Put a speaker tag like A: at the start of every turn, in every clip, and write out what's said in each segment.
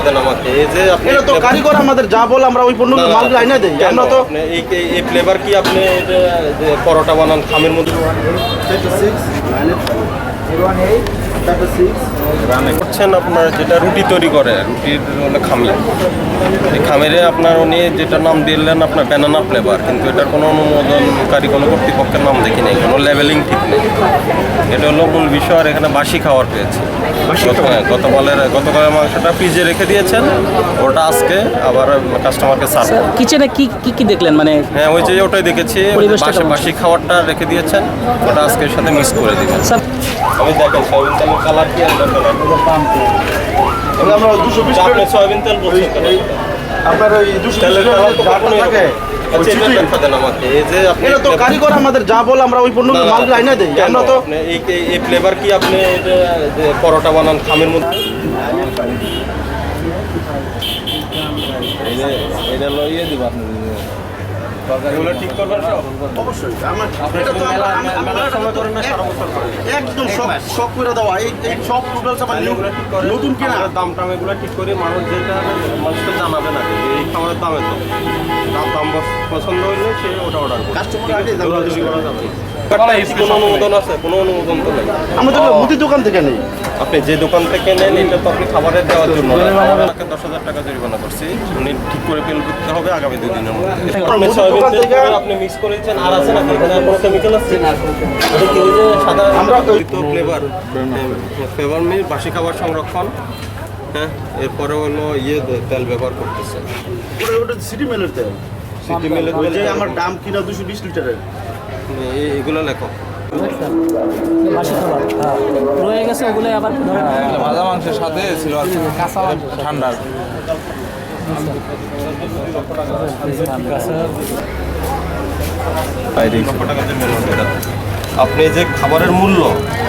A: দেন আমাকে এই যে আপনি
B: এটা তো কারিগর আমাদের যা বলে আমরা ওই পণ্য মাল আইনা দেই আমরা তো
A: এই এই- ফ্লেভার কি আপনি পরোটা বানান খামের মধ্যে করছেন আপনার যেটা রুটি তৈরি করে রুটির হলো খামি এই খামেরে আপনার উনি যেটা নাম দিলেন আপনার ব্যানানা ফ্লেভার কিন্তু এটার কোনো অনুমোদনকারী কোনো কর্তৃপক্ষের নাম দেখি নেই কোনো লেভেলিং ঠিক নেই। এটা হলো মূল বিষয় আর এখানে বাসি খাবার পেয়েছি। গত- গতকালের গতকালের মাংসটা ফ্রিজে রেখে দিয়েছেন। ওটা আজকে আবার কাস্টমারকে সার্ভ
C: কিচেনে কি কি কি দেখলেন? মানে
A: হ্যাঁ ওই যে ওটাই দেখেছি। বাসি? বাসি খাবারটা রেখে দিয়েছেন। ওটা আজকের সাথে মিক্স করে দিবেন।
C: স্যার
A: আমি দেখেন সয়াবিন তেলের কালার কি আলাদা কালার
B: তাহলে আমরা দুশো
A: আপনি সয়াবিন তেল বলছেন কেন?
B: আপনার ওই
A: তো
B: থাকে
A: আচ্ছা এটা
B: তো কারিগর আমাদের যা বলে আমরা ওই পণ্য
A: না,
B: আইনা দেই। আমরা তো
A: এই ফ্লেভার কি আপনি পরোটা বানান খামের মধ্যে? এটা দিব আপনি
B: নতুন কিনা।
A: দাম টাম এগুলো ঠিক করে মানুষ যেটা মানুষকে জানাবে না যে এই খাবারের দাম এত দাম দাম পছন্দ হইলে সে ওটা অর্ডার করবে।
B: দোকান থেকে নেই।
A: আপনি যে দোকান থেকে নেন এটা তো আপনি খাবারের দেওয়ার জন্য। দশ হাজার টাকা জরিমানা করছি। উনি ঠিক করে পেল করতে হবে আগামী দুই দিনের মধ্যে। আপনি সয়াবিন
B: দোকান
A: তেল
B: থেকে-
A: করে আপনি মিক্স করে আর আছে নাকি কোনো কেমিক্যাল আছে? এটা কি ওই যে সাদা
B: আমরা তো-
A: তো ফ্লেভার ফ্লেভার মিল বাসি খাবার সংরক্ষণ। হ্যাঁ এরপরে হলো ইয়ে তেল ব্যবহার করতেছে
B: ওটা ওটা সিটি মেলের তেল
A: সিটি মিলের
B: ওই
A: তেল
B: আমার দাম কিনা দুশো বিশ লিটারের
A: এগুলো লেখো
C: হ্যাঁ। রয়ে গেছে ওগুলো আবার
D: ভাজা মাংসের সাথে ছিল আর ঠান্ডার।
A: আপনি যে খাবারের মূল্য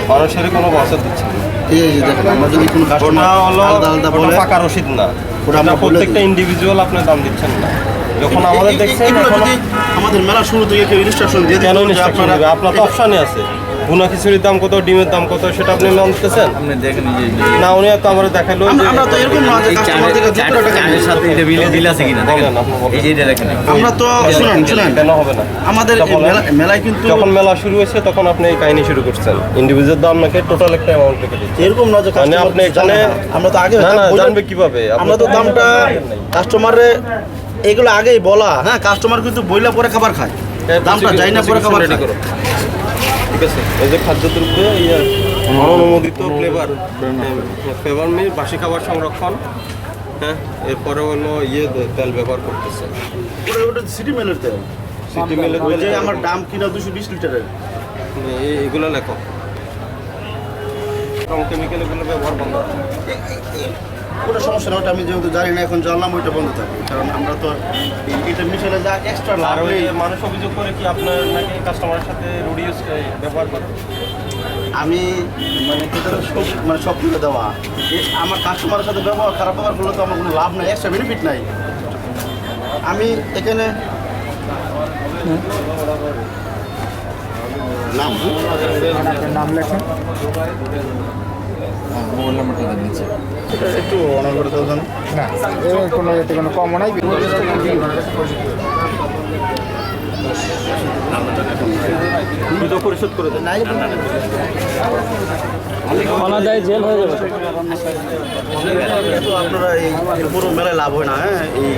A: মানুষের কোনো বছর দিচ্ছেন না।
B: এই এই যে দেখেন আমরা যদি কোনো কাস্টমার আলাদা আলাদা বলে
A: পাকা রসিদ না।
B: ওটা
A: ওটা
B: আমরা বলে
A: প্রত্যেকটা ইন্ডিভিজুয়াল আপনার দাম দিচ্ছেন না। যখন আমাদের দেখছেন
B: আমাদের মেলা শুরু থেকে কেউ ইনস্ট্রাকশন দিয়ে
A: কেন instruction
B: আপনার
A: তো অপশানে আছে। ভুনা খিচুড়ির দাম কত ডিমের দাম কত সেটা আপনি মানতেছেন
D: আপনি দেখেন
A: না উনি তো আমার দেখাল
B: আমরা- তো এরকম না যে কাস্টমার থেকে দু টাকা টাকা
D: সাথে এটা বিলে দিল আছে কিনা?
A: আপনি
D: এই যে এটা দেখেন।
B: আমরা তো শুনেন শুনেন
A: কেন হবে না।
B: আমাদের মেলায় কিন্তু
A: যখন মেলা শুরু হয়েছে তখন আপনি এই কাহিনী শুরু করছেন। ইন্ডিভিজুয়াল দাম নাকি টোটাল একটা অ্যামাউন্ট রেখে দিচ্ছেন
B: এরকম না যে
A: মানে আপনি
B: জানে
A: এখানে-
B: আমরা তো আগে
A: না না জানবে কীভাবে?
B: আমরা তো দামটা কাস্টমারে এগুলো আগেই বলা হ্যাঁ কাস্টমার কিন্তু বইলা পরে খাবার খায়। দামটা যাই না পরে খাবার
A: রেডি করো। ঠিক আছে এই যে খাদ্যদ্রব্য ইয়ে অনুমোদিত ফ্লেভার ফ্লেভার মিল বাসি খাবার সংরক্ষণ হ্যাঁ এরপরে হলো ইয়ে তেল ব্যবহার করতেছে।
B: ওটা সিটি মেলের তেল।
A: সিটি মিলের তেল-
B: আমার দাম কিনা দুশো বিশ লিটারের।
A: এগুলো লেখো। কেমিক্যাল এগুলো ব্যবহার বন্ধ।
B: ওটা সমস্যা না ওটা আমি যেহেতু জানি না এখন জানলাম ওইটা বন্ধ থাকবে কারণ আমরা তো এটা মিশালে যা এক্সট্রা
A: আর
B: লাভ
A: ওই
B: নেই।
A: যে মানুষ অভিযোগ করে কি আপনার নাকি কাস্টমারের সাথে রুডি ব্যবহার করে?
B: আমি মানে এটা তো সব মানে সব তুলে দেওয়া। আমার কাস্টমারের সাথে ব্যবহার খারাপ ব্যবহার করলে তো আমার কোনো লাভ নাই এক্সট্রা বেনিফিট নাই। আমি এখানে নাম
D: মোবাইল নাম্বারটা দেন নিচে
B: একটু অনার করে
E: না কোনো এতে কোনো কম নাই
A: পরিশোধ করে দেন
C: অনাদায় জেল হয়ে যাবে
B: আপনারা এই পুরো মেলায় লাভ হয় না হ্যাঁ এই